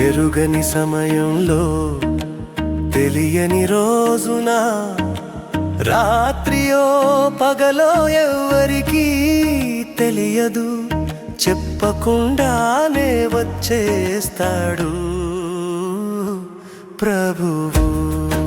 ఎరుగని సమయంలో తెలియని రోజున రాత్రియో పగలో ఎవ్వరికీ తెలియదు. చెప్పకుండానే వచ్చేస్తాడు ప్రభువు.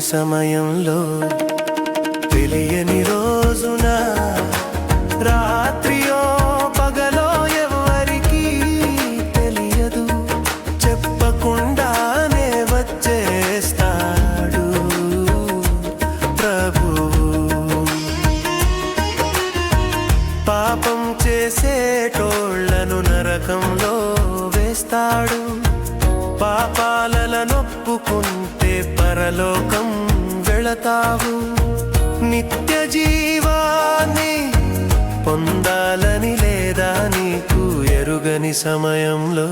సమయంలో తెలియని రోజున రాత్రియో పగలో ఎవరికీ తెలియదు. చెప్పకుండానే వచ్చేస్తాడు ప్రభు. పాపం చేసేటోళ్ళను నరకంలో వేస్తాడు. పాపాలలో నొప్పుకుంటే పరలోకం వెళతావు నిత్య జీవాన్ని పొందాలని లేదా నీకు ఎరుగని సమయంలో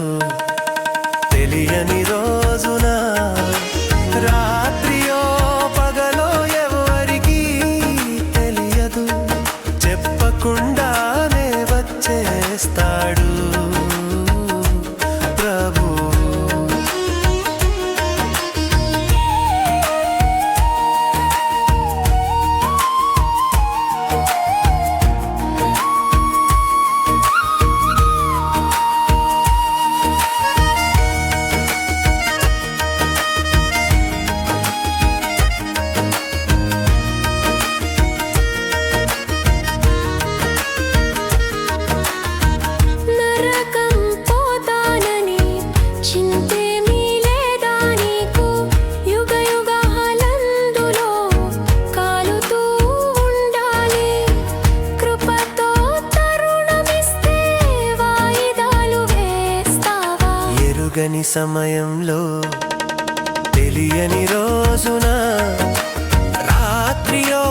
ఎరుగని సమయంలో తెలియని రోజున రాత్రియో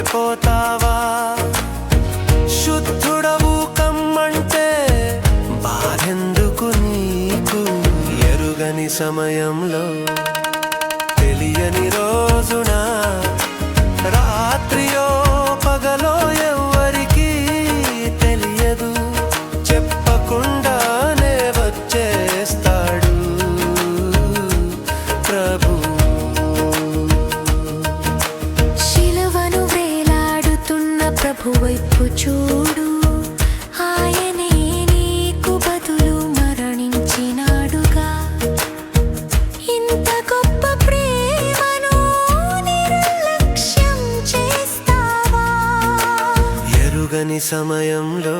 పోతావా? శుద్ధుడవు కమ్మంటే బాధెందుకు నీకు? ఎరుగని సమయంలో తెలియని వేలాడుతున్న ప్రభు వైపు చూడు. ఆయనే నీకు బదులు మరణించినాడుగా. ఇంత గొప్ప ప్రేమను నిర్లక్ష్యం చేస్తావా? ఎరుగని సమయంలో